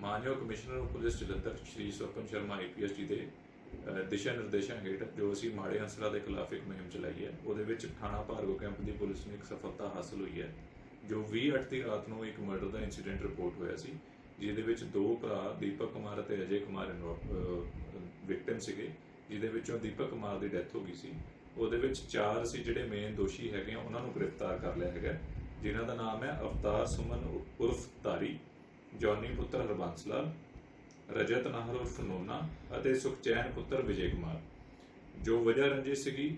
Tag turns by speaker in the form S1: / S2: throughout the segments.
S1: ਮਾਨਯੋਗ commissioner police Jalandhar, Shri Swapan Sharma IPS ਦੇ ਦਿਸ਼ਾ ਨਿਰਦੇਸ਼ਾਂ ਹੇਠ ਜੋ ਅਸੀਂ ਮਾੜੇ ਅੰਸਰਾਂ ਦੇ ਖਿਲਾਫ ਇੱਕ ਮੁਹਿੰਮ ਚਲਾਈ ਹੈ, ਉਹਦੇ ਵਿੱਚ ਥਾਣਾ ਭਾਰਗੋ ਕੈਂਪ ਦੀ ਪੁਲਿਸ ਨੂੰ ਇੱਕ ਸਫਲਤਾ ਹਾਸਲ ਹੋਈ ਹੈ, ਜੋ 20 ਦੀ ਰਾਤ ਨੂੰ ਇੱਕ ਮਰਡਰ ਦਾ ਇਨਸੀਡੈਂਟ ਰਿਪੋਰਟ ਹੋਇਆ ਸੀ, ਜਿਹਦੇ ਵਿੱਚ ਦੋ ਭਰਾ, ਦੀਪਕ ਕੁਮਾਰ ਅਤੇ ਅਜੇ ਕੁਮਾਰ ਵਿਕਟਿਮ ਸੀਗੇ, ਜਿਹਦੇ ਵਿੱਚੋਂ ਦੀਪਕ ਕੁਮਾਰ ਦੀ ਡੈਥ ਹੋ ਗਈ ਸੀ, ਉਹਦੇ ਵਿੱਚ ਚਾਰ ਸੀ ਜਿਹੜੇ ਮੇਨ ਦੋਸ਼ੀ ਹੈਗੇ ਆ, ਉਹਨਾਂ ਨੂੰ ਗ੍ਰਿਫਤਾਰ ਕਰ ਲਿਆ ਹੈਗਾ, ਜਿਨ੍ਹਾਂ ਦਾ ਨਾਮ ਹੈ ਅਵਤਾਰ ਸੁਮਨ ਉਰਫ ਤਾਰੀ ਜੌਨੀ ਪੁੱਤਰ ਹਰਬੰਸ ਲਾਲ ਰਜਤ ਨਾਹਰ ਉਰਫ ਨੋਨਾ ਅਤੇ ਸੁਖਚੈਨ ਪੁੱਤਰ ਵਿਜੇ ਕੁਮਾਰ। ਜੋ ਵਜ੍ਹਾ ਰੰਜਿਸ਼ ਸੀਗੀ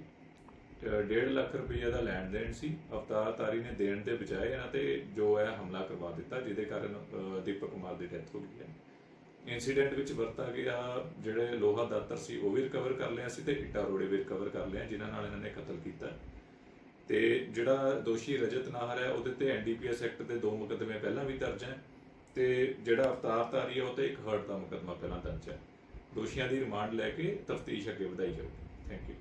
S1: 1.5 ਲੱਖ ਰੁਪਏ ਦਾ ਲੈਣ ਦੇਣ ਸੀ ਅਵਤਾਰ ਤਾਰੀ ਨੇ ਦੇਣ ਦੇ ਬਜਾਏ ਇਹਨਾਂ ਤੇ ਜੋ ਹੈ ਹਮਲਾ ਕਰਵਾ ਦਿੱਤਾ, ਜਿਹਦੇ ਕਾਰਨ ਦੀਪਕ ਕੁਮਾਰ ਦੀ ਡੈਥ ਹੋ ਗਈ ਹੈ। ਇਨਸੀਡੈਂਟ ਵਿੱਚ ਵਰਤਾ ਗਿਆ ਜਿਹੜੇ ਲੋਹਾ ਦਾਤਰ ਸੀ, ਉਹ ਵੀ ਰਿਕਵਰ ਕਰ ਲਿਆ ਸੀ ਤੇ ਇੱਟਾਂ ਰੋੜੇ ਵੀ ਰਿਕਵਰ ਕਰ ਲਿਆ, ਜਿਨ੍ਹਾਂ ਨਾਲ ਇਹਨਾਂ ਨੇ ਕਤਲ ਕੀਤਾ। ਤੇ ਜਿਹੜਾ ਦੋਸ਼ੀ ਰਜਤ ਨਾਹਰ ਹੈ, ਉਹਦੇ ਤੇ ਐਨਡੀਪੀਐਸ ਐਕਟ ਦੇ ਦੋ ਮੁਕਦਮੇ ਪਹਿਲਾਂ ਵੀ ਦਰਜ ਹੈ। ਤੇ ਜਿਹੜਾ ਅਵਤਾਰ ਧਾਰੀ ਹੈ ਉਹ ਤੇ ਇੱਕ ਹਰਟ ਦਾ ਮੁਕੱਦਮਾ ਪਹਿਲਾਂ ਦਰਜ ਹੈ। ਦੋਸ਼ੀਆਂ ਦੀ ਰਿਮਾਂਡ ਲੈ ਕੇ ਤਫਤੀਸ਼ ਅੱਗੇ ਵਧਾਈ ਜਾਊਗੀ। Thank you